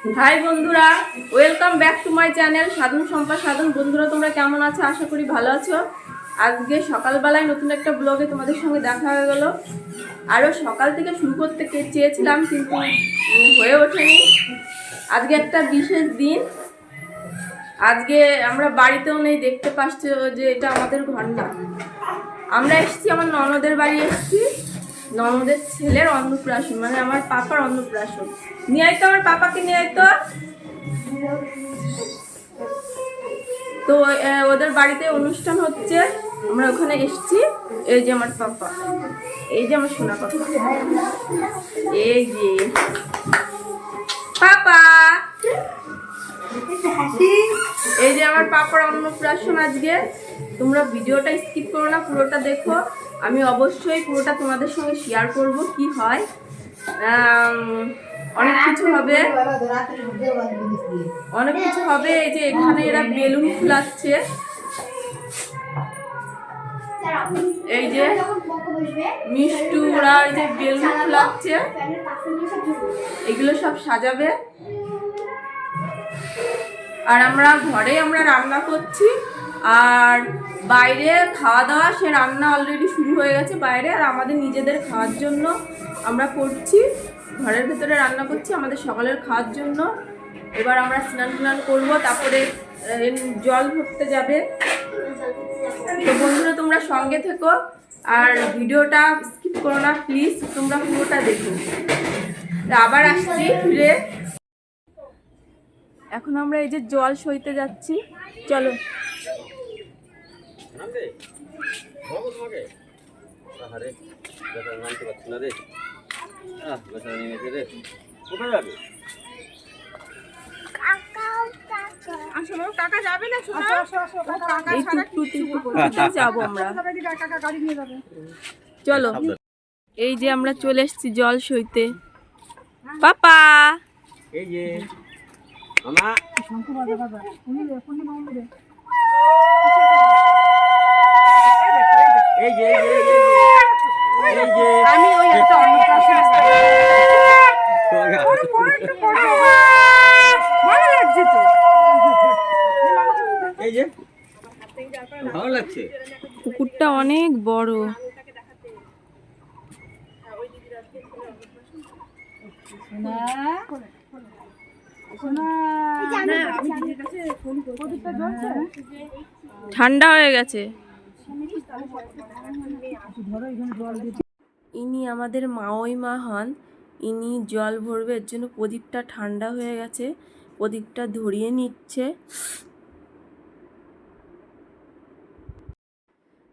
High বন্ধুরা welcome back to my channel Sadhan Sampa Sadhan. বন্ধুরা, তোমরা কেমন আছো? আশা করি ভালো আছো। আজকে সকালবেলায় নতুন একটা ব্লগে তোমাদের সঙ্গে দেখা হয়ে গেলো। আরও সকাল থেকে শুরু করতে চেয়েছিলাম, কিন্তু হয়ে ওঠেনি। আজকে একটা বিশেষ দিন। আজকে আমরা বাড়িতেও নেই, দেখতে পাচ্ছ যে এটা আমাদের না। আমরা এসেছি, আমার ননদের বাড়ি এসেছি। ননদের ছেলের অন্নপ্রাশন মানে আমার পাপার অন্নপ্রাশন। নিয়ে আয় তো আমার পাপাকে, নিয়ে আয় তো। তো ওদের বাড়িতে অনুষ্ঠান হচ্ছে। আমরা ওখানে এসেছি। এই যে আমার পাপা। এই যে আমার সোনা পাপা। এই যে। পাপা! এই যে আমার পাপার অন্নপ্রাশন আজকে, তোমরা ভিডিওটা স্কিপ করো না, পুরোটা দেখো। আমি অবশ্যই পুরোটা তোমাদের সঙ্গে শেয়ার করব কি হয়। অনেক কিছু হবে। অনেক কিছু হবে। এই যে এখানে এরা বেলুন ফুলাচ্ছে। এই যে মিষ্টুরা এই যে বেলুন ফুলাচ্ছে। এগুলো সব সাজাবে। আর আমরা ঘরে আমরা রান্না করছি, আর বাইরে খাওয়া দাওয়া, সে রান্না অলরেডি শুরু হয়ে গেছে বাইরে, আর আমাদের নিজেদের খাওয়ার জন্য আমরা করছি, ঘরের ভেতরে রান্না করছি, আমাদের সকালের খাওয়ার জন্য। এবার আমরা স্নান টান করব, তারপরে জল ভরতে যাবে। তো বন্ধুরা, তোমরা সঙ্গে থেকো, আর ভিডিওটা স্কিপ করো না প্লিজ তোমরা পুরোটা দেখো। আবার আসছি, ফিরে। এখন আমরা এই যে জল সইতে যাচ্ছি। চলো। যাবে? আসলে কাকা যাবে না যাব আমরা? চলো। এই যে আমরা চলে এসেছি জল সইতে। পাপা! এই যে এই যে এই যে এই যে এই যে আমি ওই একটা অন্নপ্রাশন ভালো লাগছে তো এই যে। ভালো লাগছে? পুকুরটা অনেক বড়। ঠান্ডা হয়ে গেছে। ইনি আমাদের মাওই মা হন। ইনি জল ভরবে এর জন্য প্রদীপটা ঠান্ডা হয়ে গেছে। প্রদীপটা ধরিয়ে নিচ্ছে।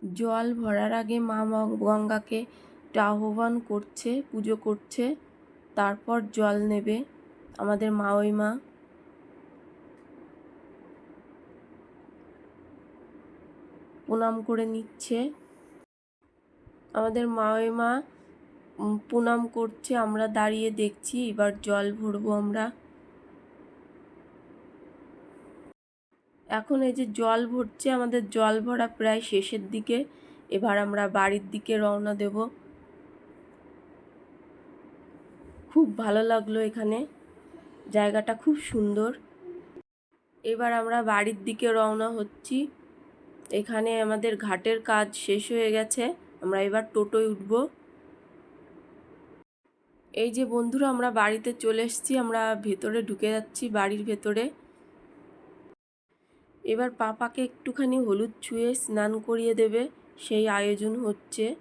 জল ভরার আগে মা গঙ্গাকে একটু আহ্বান করছে পুজো করছে। তারপর জল নেবে। আমাদের মাওই মা। প্রণাম করে নিচ্ছে। আমাদের মা উম, প্রণাম করছে আমরা দাঁড়িয়ে দেখছি এবার জল ভরবো আমরা। এখন এই যে জল ভরছে আমাদের জল ভরা প্রায় শেষের দিকে এবার আমরা বাড়ির দিকে রওনা দেব। খুব ভালো লাগল এখানে। জায়গাটা খুব সুন্দর। এবার আমরা বাড়ির দিকে রওনা হচ্ছি। এখানে আমাদের ঘাটের কাজ শেষ হয়ে গেছে। আমরা এবার টোটোয় উঠব। এই যে বন্ধুরা, আমরা বাড়িতে চলে এসেছি। আমরা ভেতরে ঢুকে যাচ্ছি, বাড়ির ভেতরে। এবার পাপাকে একটুখানি হলুদ ছুঁয়ে স্নান করিয়ে দেবে। সেই আয়োজন হচ্ছে।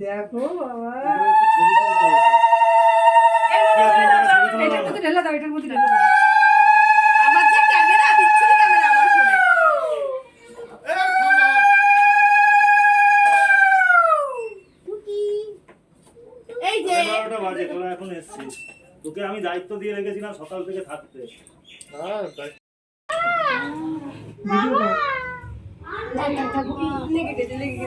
দেখো বাবা। আমার যে ক্যামেরা বিচ্ছিরি ক্যামেরা আমার ফোনে এই যে। এগারোটা বাজে তোরা এখন এসছিস। তোকে আমি দায়িত্ব দিয়ে রেখেছিলাম সকাল থেকে থাকতে। এই দেখা লাগে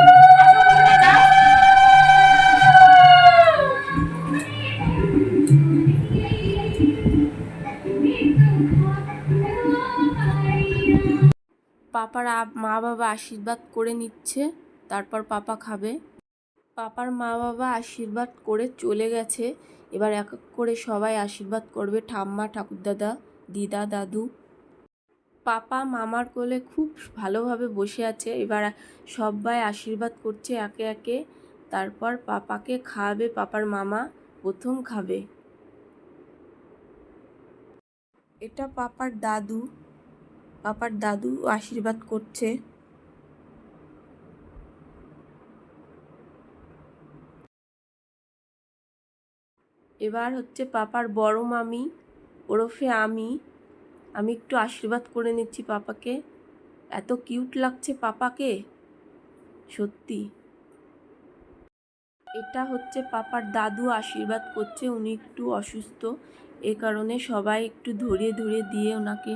পাপার মা বাবা আশীর্বাদ করে নিচ্ছে, তারপর পাপা খাবে। পাপার মা বাবা আশীর্বাদ করে চলে গেছে, এবার এক এক করে সবাই আশীর্বাদ করবে ঠাম্মা, ঠাকুরদাদা, দিদা, দাদু। পাপা মামার কোলে খুব ভালোভাবে বসে আছে, এবার সবাই আশীর্বাদ করছে একে একে। তারপর পাপাকে খাওয়াবে, পাপার মামা প্রথম খাবে। এটা পাপার দাদু। পাপার দাদু আশীর্বাদ করছে। এবার হচ্ছে পাপার বড় মামি, ওরফে আমি। আমি একটু আশীর্বাদ করে নিচ্ছি পাপাকে। এত কিউট লাগছে পাপাকে, সত্যি। এটা হচ্ছে পাপার দাদু আশীর্বাদ করছে, উনি একটু অসুস্থ। এ কারণে সবাই একটু ধরিয়ে ধরিয়ে দিয়ে ওনাকে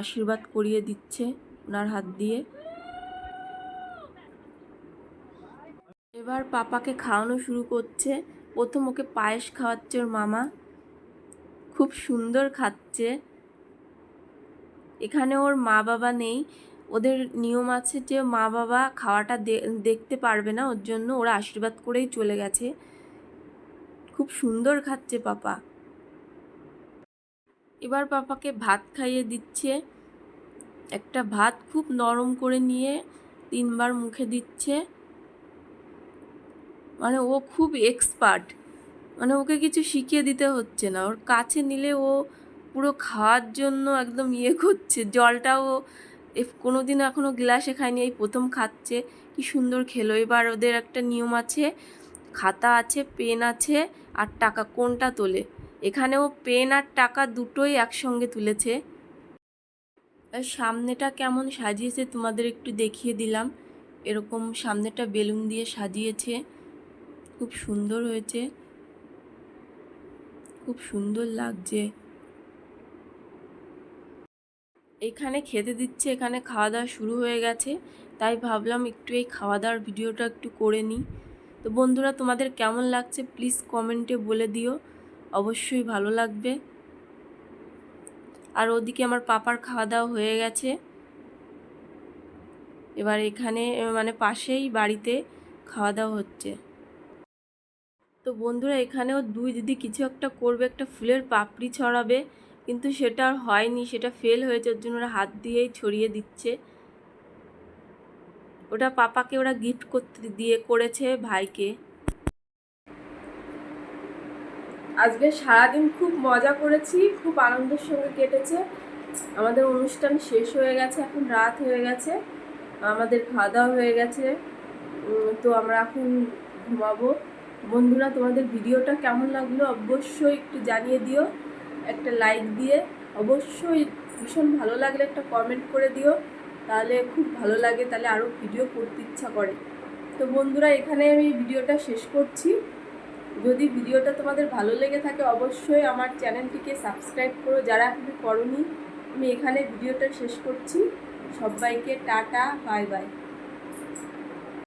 আশীর্বাদ করিয়ে দিচ্ছে ওনার হাত দিয়ে। এবার পাপাকে খাওয়ানো শুরু করছে। প্রথম ওকে পায়েস খাওয়াচ্ছে ওর মামা। খুব সুন্দর খাচ্ছে। এখানে ওর মা বাবা নেই। ওদের নিয়ম আছে যে মা বাবা খাওয়াটা দেখতে পারবে না। ওর জন্য ওরা আশীর্বাদ করেই চলে গেছে। খুব সুন্দর খাচ্ছে পাপা। এবার পাপাকে ভাত খাইয়ে দিচ্ছে। একটা ভাত খুব নরম করে নিয়ে তিনবার মুখে দিচ্ছে। মানে ও খুব এক্সপার্ট। মানে ওকে কিছু শিখিয়ে দিতে হচ্ছে না। ওর কাছে নিলে ও পুরো খাওয়ার জন্য একদম ইয়ে করছে। জলটাও কোনো দিন এখনও গ্লাসে খায়নি, এই প্রথম খাচ্ছে। কি সুন্দর খেলো। এবার ওদের একটা নিয়ম আছে। খাতা আছে, পেন আছে, আর টাকা কোনটা তোলে? এখানে ও পেন আর টাকা দুটোই একসঙ্গে তুলেছে। সামনেটা কেমন সাজিয়েছে তোমাদের একটু দেখিয়ে দিলাম। এরকম সামনেটা বেলুন দিয়ে সাজিয়েছে। খুব সুন্দর হয়েছে। খুব সুন্দর লাগছে। এখানে খেতে দিচ্ছে, এখানে খাওয়া দাওয়া শুরু হয়ে গেছে। তাই ভাবলাম একটু এই খাওয়া দাওয়ার ভিডিওটা একটু করে নিই। তো বন্ধুরা, তোমাদের কেমন লাগছে প্লিজ কমেন্টে বলে দিও। অবশ্যই ভালো লাগবে। আর ওদিকে আমার পাপার খাওয়া দাওয়া হয়ে গেছে। এবার এখানে মানে পাশেই বাড়িতে খাওয়া দাওয়া হচ্ছে। তো বন্ধুরা, এখানেও দুই দিদি কিছু একটা করবে, একটা ফুলের পাপড়ি ছড়াবে, কিন্তু সেটা আর হয়নি, সেটা ফেল হয়েছে, ওর জন্য ওরা হাত দিয়েই ছড়িয়ে দিচ্ছে। ওটা পাপাকে ওরা গিফট করতে, দিয়ে করেছে ভাইকে। আজকে সারাদিন খুব মজা করেছি, খুব আনন্দের সঙ্গে কেটেছে। আমাদের অনুষ্ঠান শেষ হয়ে গেছে, এখন রাত হয়ে গেছে, আমাদের খাওয়া দাওয়া হয়ে গেছে। তো আমরা এখন ঘুমাবো। বন্ধুরা, তোমাদের ভিডিওটা কেমন লাগল অবশ্যই একটু জানিয়ে দিও, একটা লাইক দিয়ে। অবশ্যই ভীষণ ভালো লাগলে একটা কমেন্ট করে দিও, তাহলে খুব ভালো লাগে, তাহলে আরও ভিডিও করতে ইচ্ছা করে। তো বন্ধুরা, এখানে আমি ভিডিওটা শেষ করছি। যদি ভিডিওটা তোমাদের ভালো লেগে থাকে, অবশ্যই আমার চ্যানেলটিকে সাবস্ক্রাইব করো। যারা এখনও করনি, আমি এখানে ভিডিওটা শেষ করছি। সবাইকে টাটা, বাই বাই।